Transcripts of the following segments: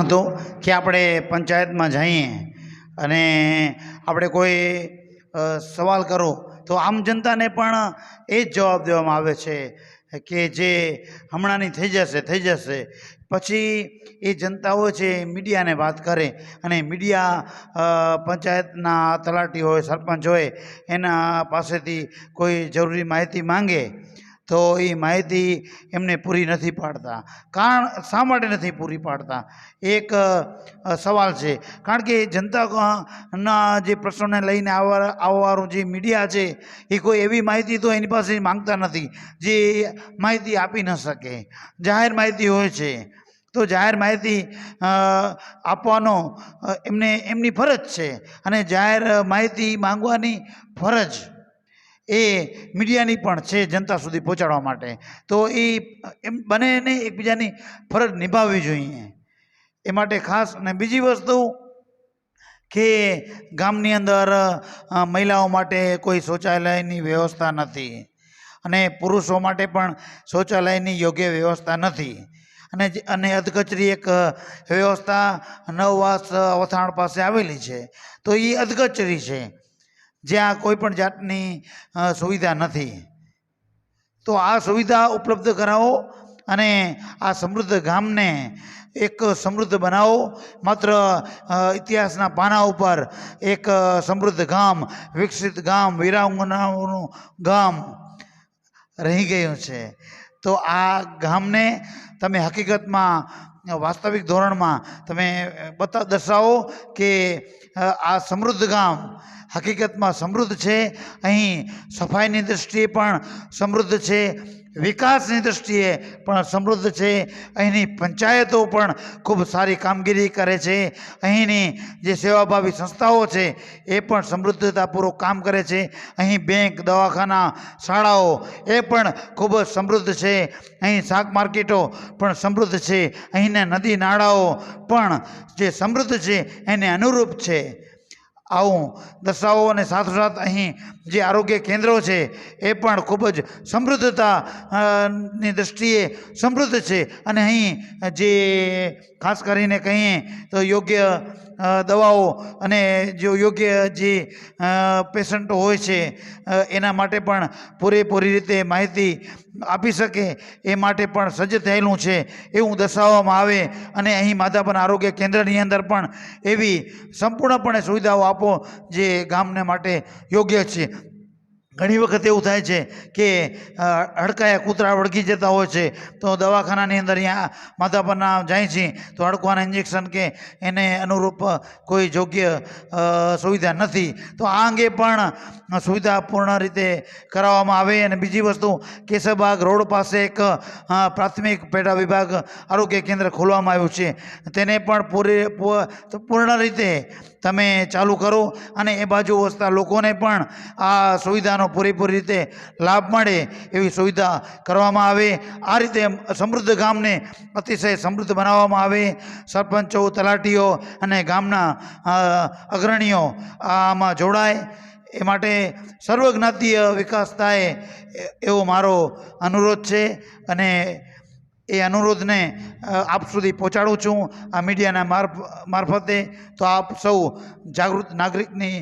હતું કે આપણે પંચાયતમાં જઈએ અને આપણે કોઈ સવાલ કરો, તો આમ જનતાને પણ એ જ જવાબ દેવામાં આવે છે કે જે હમણાંની થઈ જશે થઈ જશે. પછી એ જનતાઓ છે મીડિયાને વાત કરે અને મીડિયા પંચાયતના તલાટી હોય, સરપંચ હોય, એના પાસેથી કોઈ જરૂરી માહિતી માંગે તો એ માહિતી એમને પૂરી નથી પાડતા. કારણ, શા માટે નથી પૂરી પાડતા? એક સવાલ છે. કારણ કે જનતાના જે પ્રશ્નોને લઈને આવવા, આવવાનું જે મીડિયા છે, એ કોઈ એવી માહિતી તો એની પાસે માંગતા નથી, જે માહિતી આપી ન શકે. જાહેર માહિતી હોય છે. તો જાહેર માહિતી આપવાનો એમને, એમની ફરજ છે. અને જાહેર માહિતી માંગવાની ફરજ એ મીડિયાની પણ છે જનતા સુધી પહોંચાડવા માટે. તો એ, એમ બંનેને એકબીજાની ફરજ નિભાવવી જોઈએ. એ માટે ખાસ અને બીજી વસ્તુ કે ગામની અંદર મહિલાઓ માટે કોઈ શૌચાલયની વ્યવસ્થા નથી. અને પુરુષો માટે પણ શૌચાલયની યોગ્ય વ્યવસ્થા નથી. અને અને અધકચરી એક વ્યવસ્થા નવવાસ વથાણ પાસે આવેલી છે. તો એ અધકચરી છે. જ્યાં કોઈ પણ જાતની સુવિધા નથી. તો આ સુવિધા ઉપલબ્ધ કરાવો અને આ સમૃદ્ધ ગામને એક સમૃદ્ધ બનાવો. માત્ર ઇતિહાસના પાના ઉપર એક સમૃદ્ધ ગામ, વિકસિત ગામ, વિરાંગનાઓનું ગામ રહી ગયું છે. તો આ ગામને તમે હકીકતમાં વાસ્તવિક ધોરણમાં તમે બતા, દર્શાવો કે આ સમૃદ્ધ ગામ હકીકતમાં સમૃદ્ધ છે. અહીં સફાઈની દૃષ્ટિએ પણ સમૃદ્ધ છે. વિકાસની દૃષ્ટિએ પણ સમૃદ્ધ છે. અહીંની પંચાયતો પણ ખૂબ સારી કામગીરી કરે છે. અહીંની જે સેવાભાવી સંસ્થાઓ છે એ પણ સમૃદ્ધતાપૂર્વક કામ કરે છે. અહીં બેંક, દવાખાના, શાળાઓ એ પણ ખૂબ જ સમૃદ્ધ છે. અહીં શાક માર્કેટો પણ સમૃદ્ધ છે. અહીંના નદી, નાળાઓ પણ જે સમૃદ્ધ છે એને અનુરૂપ છે. આવું. દર્શાવો અને સાથોસાથ અહીં જે આરોગ્ય કેન્દ્રો છે, એ પણ ખૂબ જ સમૃદ્ધતા ની દૃષ્ટિએ સમૃદ્ધ છે. અને અહીં જે ખાસ કરીને કહીએ તો યોગ્ય દવાઓ અને જો યોગ્ય જે પેશન્ટો હોય છે એના માટે પણ પૂરેપૂરી રીતે માહિતી આપી શકે, એ માટે પણ સજ્જ થયેલું છે એવું દર્શાવવામાં આવે. અને અહીં માધાપર આરોગ્ય કેન્દ્રની અંદર પણ એવી સંપૂર્ણપણે સુવિધાઓ આપો જે ગામને માટે યોગ્ય છે. ઘણી વખત એવું થાય છે કે હડકાયા કૂતરા વળગી જતા હોય છે, તો દવાખાનાની અંદર અહીંયા માથા પરના જાય છે, તો હડકવાના ઇન્જેક્શન કે એને અનુરૂપ કોઈ યોગ્ય સુવિધા નથી. તો આ અંગે પણ સુવિધા પૂર્ણ રીતે કરાવવામાં આવે. અને બીજી વસ્તુ, કેશવબાગ રોડ પાસે એક પ્રાથમિક પેટા વિભાગ આરોગ્ય કેન્દ્ર ખોલવામાં આવ્યું છે. તેને પણ પૂરે પૂર્ણ રીતે તમે ચાલુ કરો. અને એ બાજુ વસતા લોકોને પણ આ સુવિધાનો પૂરેપૂરી રીતે લાભ મળે એવી સુવિધા કરવામાં આવે. આ રીતે સમૃદ્ધ ગામને અતિશય સમૃદ્ધ બનાવવામાં આવે. સરપંચો, તલાટીઓ અને ગામના અગ્રણીઓ આમાં જોડાય. એ માટે સર્વજ્ઞાતીય વિકાસ થાય એવો મારો અનુરોધ છે. અને એ અનુરોધને આપ સુધી પહોંચાડું છું આ મીડિયાના મારફ, મારફતે. તો આપ સૌ જાગૃત નાગરિકની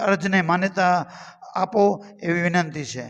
અરજને માન્યતા આપો એવી વિનંતી છે.